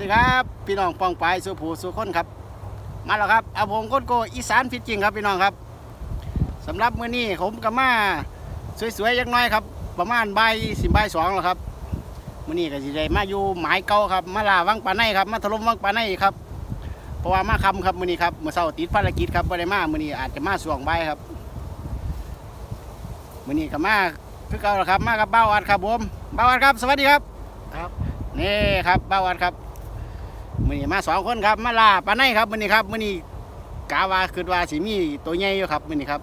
ดีครับพี่น้องปองปายสุภูสุคนครับ มาแล้วครับอาผมโคตโกอีสานฟิตจริงครับพี่น้องครับสำหรับมื้อนี้ผมกับมาสวยๆยักหน้อยครับ ประมาณบ่ายสิบบ่ายสองแล้วครับมื้อนี้ก็สิได้มาอยู่หมายเก่าครับ มาลาวังปาในครับมาถล่มวังปาในครับเพราะว่ามาคำครับมื้อนี้ครับมื้อเช้าติดภารกิจครับบ่ได้มามื้อนี้อาจจะมาส่วงบ่ายครับมื้อนี้ก็มาคือเก่าแล้วครับ มากับเบ้าอัดครับผมเบ้าอัดครับ สวัสดีครับครับนี่ครับเบ้าอัดครับ มื้อนี้มาสองคนครับมาลาปาในครับมื้อนี้ครับมื้อนี้กาว่าคิดว่าสิมีตัวใหญ่อยู่ครับมื้อนี้ครับ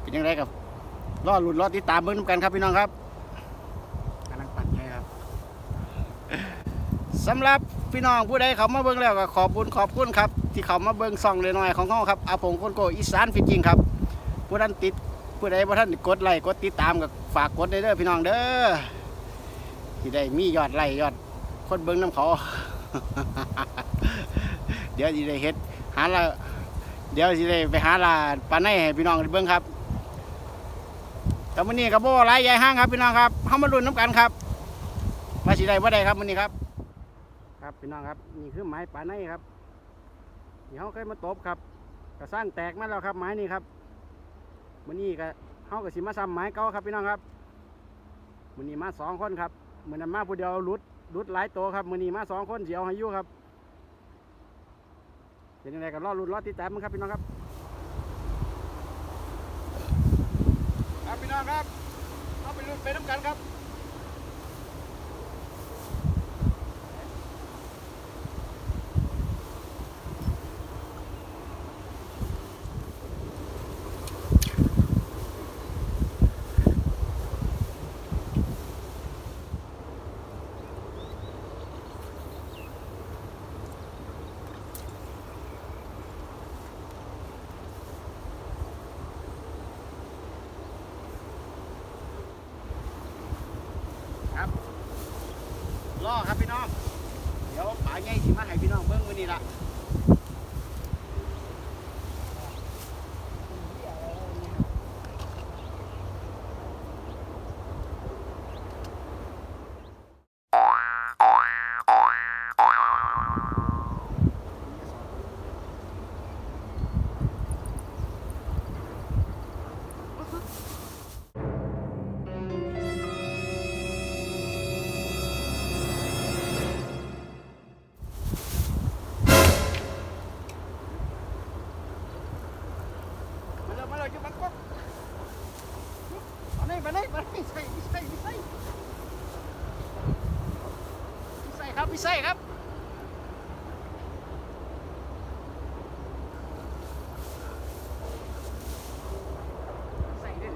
เป็นยังไงครับรอดลุ้นรอติดตามเบิ่งนำกันครับพี่น้องครับกำลังปั่นให้ครับสำหรับพี่น้องผู้ใดเขามาเบิ่งแล้วก็ขอบคุณขอบคุณครับ ที่เขามาเบิ่งซ่องเลยหน่อยๆของเขาครับอาผงคนโกอีสานฟิจริงครับผู้ท่านติดผู้ใดผู้ท่านกดไลค์กดติดตามก็ฝากกดเด้อพี่น้องเด้อที่ได้มียอดไลค์ยอดคนเบิ่งน้ำเขา เดี๋ยวสิได้เฮ็ดหาละเดี๋ยวสิได้ไปหาลาปลาในให้พี่น้องเบิ่งครับแต่มื้อนี้ก็บ่หลายใหญ่ห้างครับพี่น้องครับเฮามาลุ้นน้ำกันครับว่าสิได้บ่ได้ครับมื้อนี้ครับ ครับพี่น้องครับนี่คือไม้ปลาในครับที่เขาเคยมาตบครับกระสร้างแตกมาแล้วครับไม้นี่ครับมันนี้ก็เขาก็สิมาซ้ำไม้เก่าครับพี่น้องครับมันนี้มาสองคนครับมือนั้นมาผู้เดียวหลุด รุดหลายตัวครับมือนีมาสองคนเสียวให้ยู่ครับเป็นยังไงกับรอรุนรอติดตามมันครับพี่น้องครับ ครับพี่น้องครับเอาไปลุ้นไปน้ำกันครับครับ พี่ไส้ครับใส่ดิ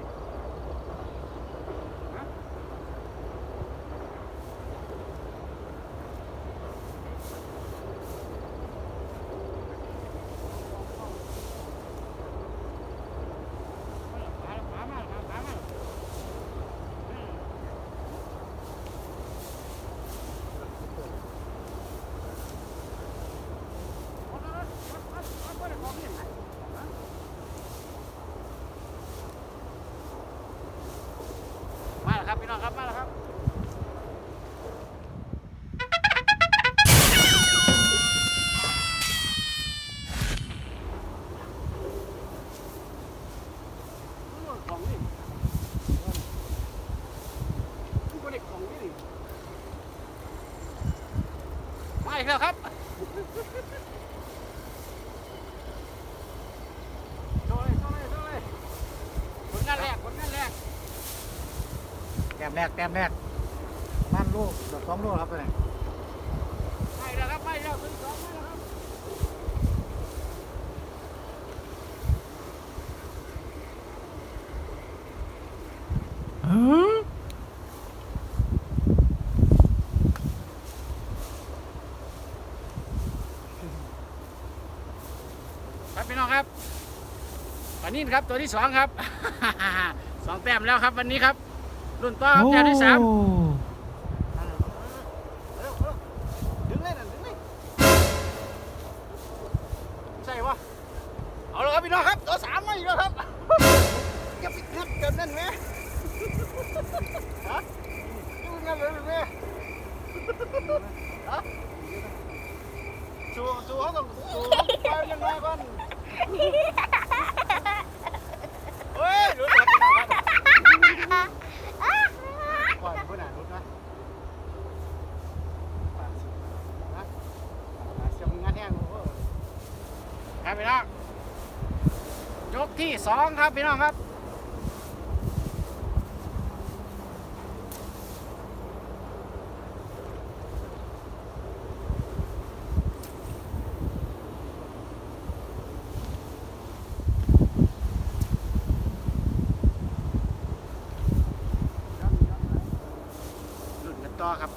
ฮะ มา แล้วครับพี่น้องครับมาแล้วครับของนี่นี่ก็เด็กของนี่นี่มาอีกแล้วครับโชว์เลยโชว์เลยโชว์เลยผลงานแรกผลงานแรก แรกแต้มแรกบ้านลูกดอกสองลูกครับตัวนี้ไม่แล้วครับไม่แล้วถึงสองไม่แล้วครับครับพี่น้องครับวันนี้ครับตัวที่สองครับ สองแต้มแล้วครับวันนี้ครับ รุ่นต่อครับแต้มที่สามดึ ครับพี่น้องครับต่อครับ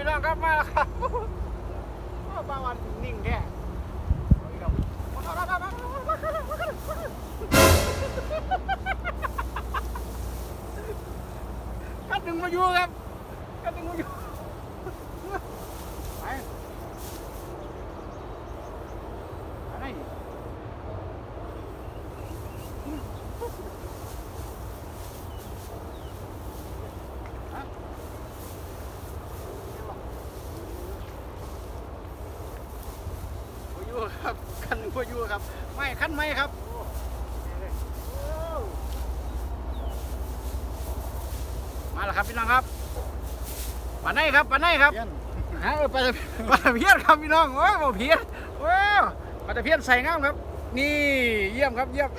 พี่น้องครับมาแล้วครับป้าวันนิ่งแค่กัดดึงมาอยู่ครับกัดดึงมาอยู่ ปานไหนครับปานไหนครับฮะปลาปลาตะเพียนครับพี่น้องโอ้ยปลเพี้ยนโอ้ยปลาตะเพียนใส่งามครับ นี่เยี่ยมครับเยี่ยม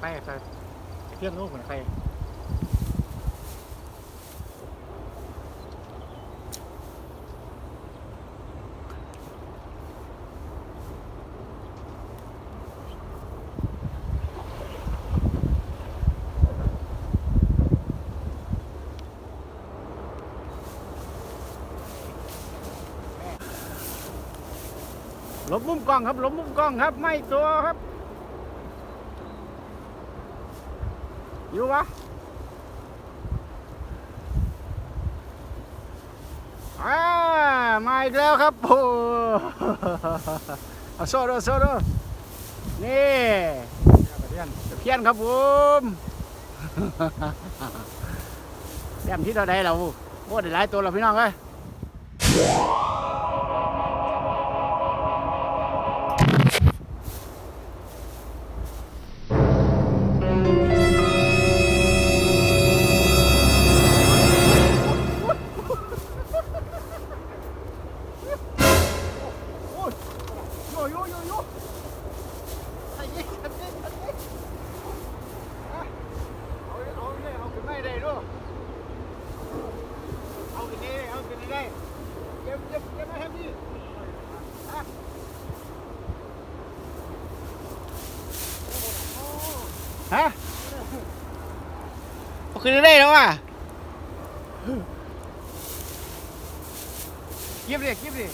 ไปใส่เที่ยงลูกเหมือนใครหลบมุมกล้องครับหลบมุมกล้องครับ ไม่ตัวครับ อยู่วะอ่ามาอีกแล้วครับโอ้เอาโซ่ดูโซ่ดูนี่เที่ยงตะเพียนครับผมแต้มที่เราได้เราโอ้ได้หลายตัวแล้วพี่น้องเอ้ย ฮะเอาขึ้นได้แล้วอะเก็บดิเก็บดิ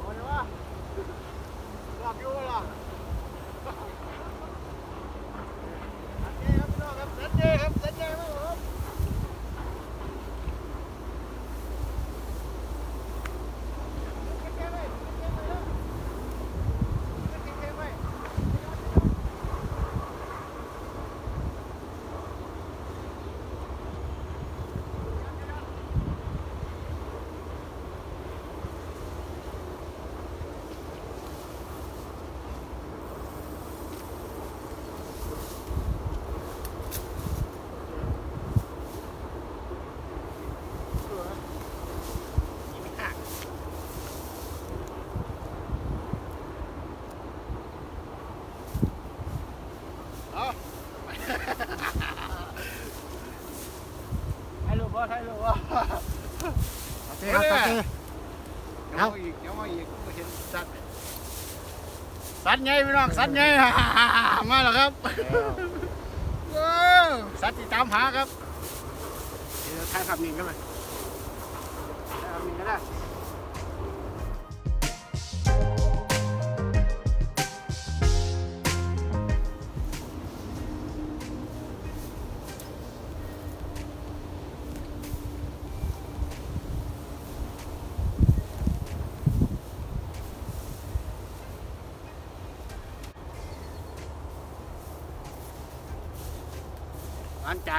โอ้ยวะหลับอยู่ล่ะสัญญาครับพี่น้องครับสัญญาครับสัญญาครับผมเก็บไว้เก็บไว้เก็บไว้ เอาให้ลูกบ่ให้ลูกบ่ โอเคครับโอเค เดี๋ยวมาอีกเดี๋ยวมาอีกมาเห็นสัตว์สั ตว์ไงพี่น้องสัตว์ไงมาแล้วครับเออสัตว์ที่ตามหาครับเดี๋ยวถ่ายภาพนิ่งกันเลยถ่ายภาพนิ่งกันได้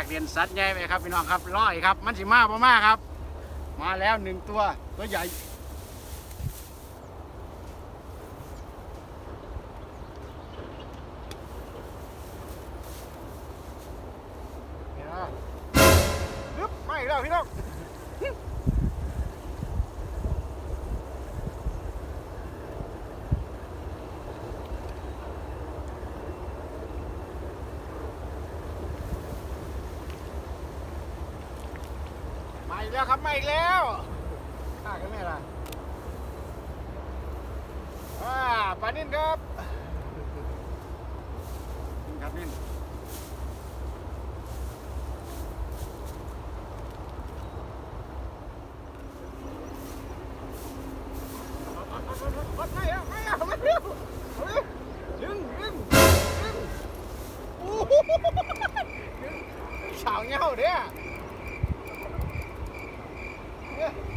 เรียนสัตว์ใหญ่ไปครับพี่น้องครับร้อยครับ มันสิมาบ่มาครับ มาแล้วหนึ่งตัวตัวใหญ่เดี๋ยวปึ๊บมาอีกแล้วพี่น้อง มา อีกแล้วครับมาอีกแล้วข้ากันแม่ล่ะอ่าปลานิ่นครับนิ่นครับนิ่นไม่เอาไม่เอาไม่เอาเอาเลยดึงดึงดึงโอ้โหดึงสาวเงาเด้อ Yeah.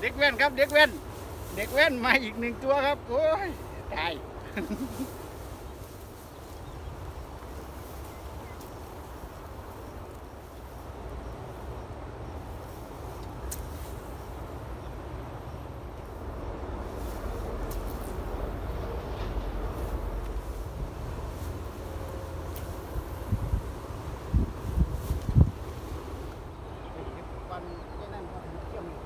เด็กแว่นครับ เด็กแว่น เด็กแว่นมาอีกหนึ่งตัวครับ โอ้ยตาย วันนี้นั่นก็เที่ยวอยู่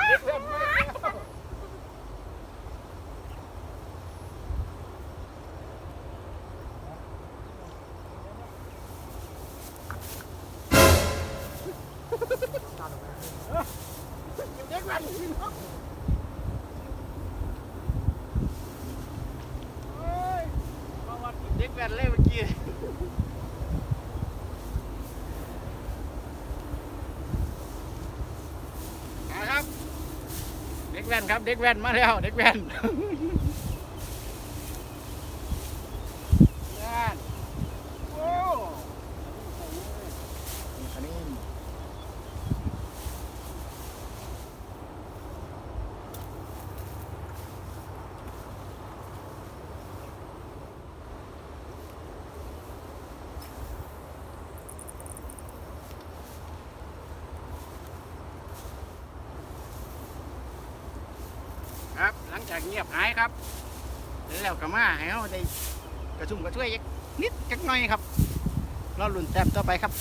เด็กแว่นมาแล้ว เด็กแว่นพี่น้ออ้ยมาวัดเด็กแว่นเล่นเมื่อกี้มาครับ เด็กแว่นครับ เด็กแว่นมาแล้ว เด็กแว่นแว่นโอ้อันนี้ ครับหลัง จากเงียบหายครับ แล้วก็มาให้เราได้กระชุ่มกระชวยนิดจักหน่อยครับรอลุ่นแต้มต่อไปครับ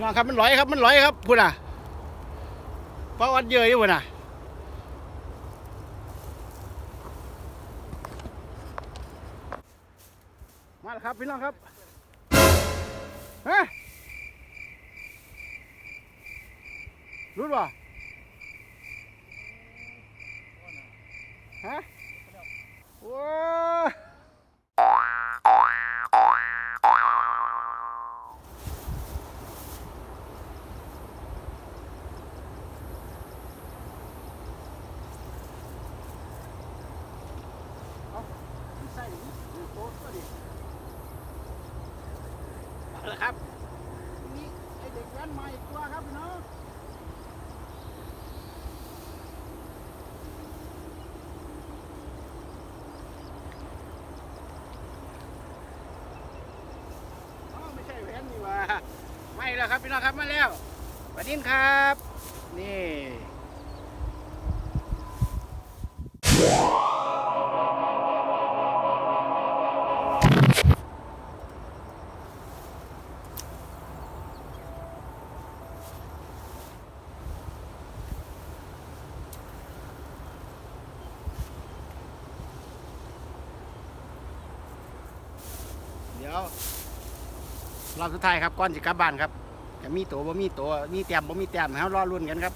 น้องครับมันลอยครับมันลอยครับพูดน่ะเพราะวัดเยอะอยู่พูดน่ะมาแล้วครับพี่น้องครับฮะรู้ป่ะฮะโอ้ยเอาใส่โต๊ะก็ดิเอาละครับนี่ไอเด็ก แว่นมาอีกตัวครับพี่น้องไม่ใช่แว่นนี่ว่าไม่แล้วครับพี่น้องครับมาแล้วสวัสดีครับ นี่ รอบสุดท้ายครับก่อนจะกลับบ้านครับจะมีตัวบ่มีตัวมีแต้มบ่มีแต้มให้เรารอลุ้นกันครับ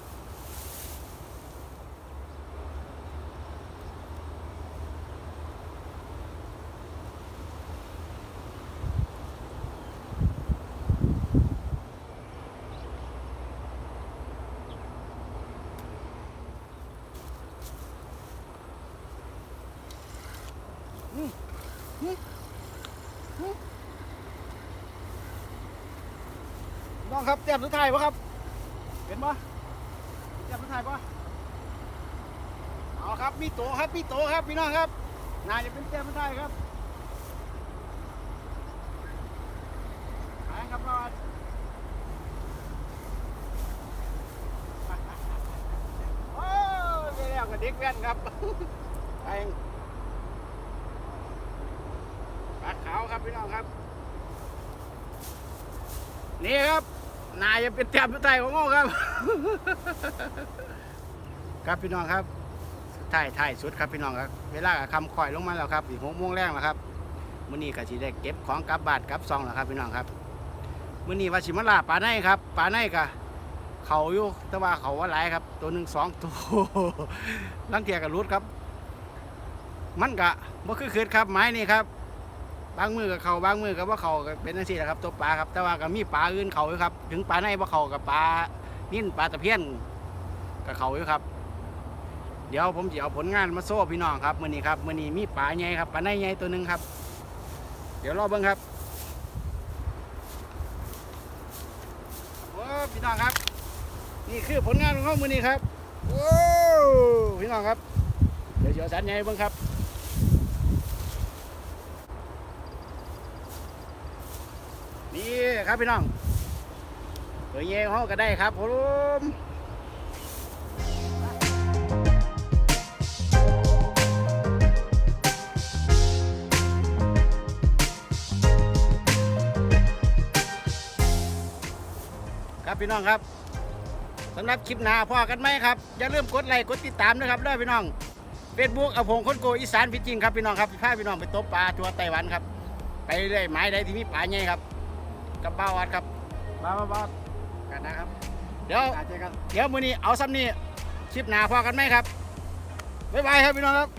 ครับแต้มสุดท้ายปะครับ เห็นปะแต้มสุดท้ายปะเอาครับมีโตครับมีโตครับพี่น้องครับน่าจะเป็นแต้มสุดท้ายครับไปครับรอดโอ้ยไปแล้วกับเด็กแว่นครับไปปลาขาวครับพี่น้องครับนี่ครับ นายจะเป็นแถบสุดท้ายของโง่ครับ ครับพี่น้องครับถ่ายถ่ายสุดครับพี่น้องครับ เวลาคำคอยลงมาแล้วครับอีกหกโมงแรงแล้วครับมื้อนี้ก็สิได้เก็บของกลับบ้านกลับซองแล้วครับพี่น้องครับมื้อนี้ว่าสิมาลาปลาในครับปลาในก็เขาอยู่แต่ว่าเขาว่าหลายครับ ตัวหนึ่งสองตัวลังเทียกับรุดครับ มันกะบ่คือคืนครับไม้นี่ครับ บางมือกับเขาบางมือกับว่าเขาก็เป็นจังซี่แหละครับตัวปลาครับแต่ว่าก็มีปลาอื่นเขาอยู่ครับ ถึงปลาในว่าเขากับปลานิ่นปลาตะเพียนกับเขาอยู่ครับ เดี๋ยวผมจะเอาผลงานมาโซ่พี่น้องครับมื้อนี้ครับมื้อนี้มีปลาใหญ่ครับปลาในใหญ่ตัวหนึ่งครับ เดี๋ยวรอเบิ่งครับโอ้พี่น้องครับ นี่คือผลงานของเขามื้อนี้ครับโอ้พี่น้องครับเดี๋ยวเสียวสันใหญ่เบิ่งครับ นี่ครับพี่น้องเปิดเย่ห้องก็ได้ครับผมครับพี่น้องครับสำหรับคลิปหน้าพ่อกันไหมครับ อย่าลืมกดไลค์กดติดตามนะครับด้วยพี่น้องเฟซบุ๊กอภงคนโกอีสานพิจิงครับพี่น้องครับพาพี่น้องไปตบปลาทัวไต้หวันครับ ไปเรื่อยไม้ใดที่มีปลาใหญ่ครับ กับบ้าวัดครับบ้าบ้าบ้ากันนะครับเดี๋ยวการเจอกัน เดี๋ยวมื้อนี้เอาซ้ำนี่คลิปหน้าพอกันไหมครับบ๊ายบายครับพี่น้องครับ